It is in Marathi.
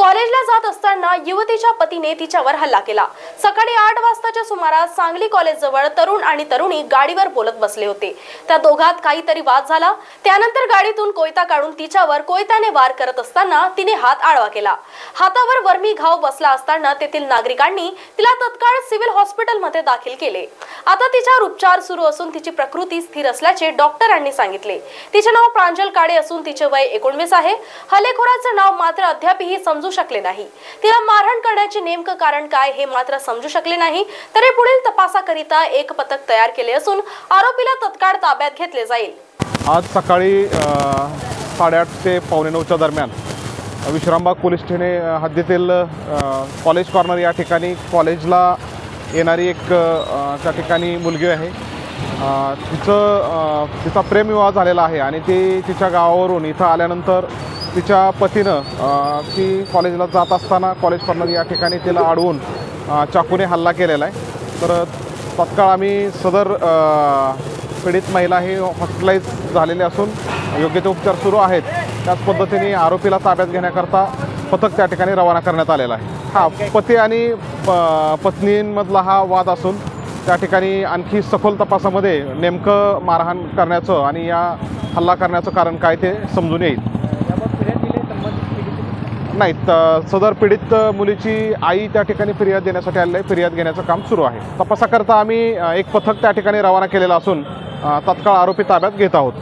कॉलेजला जात असताना युवतीच्या पतीने तिच्यावर हल्ला केला. सकाळी आठ वाजताच्या सुमारास सांगली कॉलेजजवळ तरुण आणि तरुणी गाडीवर बोलत बसले होते. त्या दोघात काहीतरी वाद झाला. त्यानंतर गाडीतून कोयता काढून तिच्यावर कोयत्याने वार करत असताना तिने हात आडवा केला. हातावर वर्मी घाव बसला असताना तेथील नागरिकांनी तिला तत्काळ सिव्हिल हॉस्पिटलमध्ये दाखल केले. आता तिच्यावर उपचार सुरू असून तिची प्रकृती स्थिर असल्याचे डॉक्टरांनी सांगितले. तिचे नाव प्रांजल काळे असून तिचे वय एकोणवीस आहे. हल्लेखोराचं नाव मात्र अद्यापही समजू शकले नाही. तिला मारहाण करण्याचे नेमकं कारण काय हे मात्र समजू शकले नाही. तरी पुढील तपासाकरिता एक पथक तयार केले असून आरोपीला तत्काळ ताब्यात घेतले जाईल. आज सकाळी साडेआठ ते पावणे नऊच्या दरम्यान विश्रामबाग पोलीस ठाणे हद्दीतील कॉलेज कॉर्नर या ठिकाणी कॉलेजला येणारी एक त्या ठिकाणी मुलगी आहे. तिचं तिचा प्रेमविवाह झालेला आहे आणि ती तिच्या गावावरून इथं आल्यानंतर तिच्या पतीनं ती कॉलेजला जात असताना कॉलेज कॉर्नर या ठिकाणी तिला अडवून चाकूने हल्ला केलेला आहे. तर तत्काळ आम्ही सदर पीडित महिला ही हॉस्पिटलाइज झालेली असून योग्य ते उपचार सुरू आहेत. त्याच पद्धतीने आरोपीला ताब्यात घेण्याकरता पथक त्या ठिकाणी रवाना करण्यात आलेला आहे. हा पती आणि प- पत्नींमधला हा वाद असून त्या ठिकाणी आणखी सखोल तपासामध्ये नेमकं मारहाण करण्याचं आणि या हल्ला करण्याचं कारण काय ते समजून येईल. नाही सदर पीडित मुलीची आई त्या ठिकाणी फिर्याद देण्यासाठी आलेली आहे. फिर्याद घेण्याचं काम सुरू आहे. तपासाकरता आम्ही एक पथक त्या ठिकाणी रवाना केलेलं असून तत्काळ आरोपी ताब्यात घेत आहोत.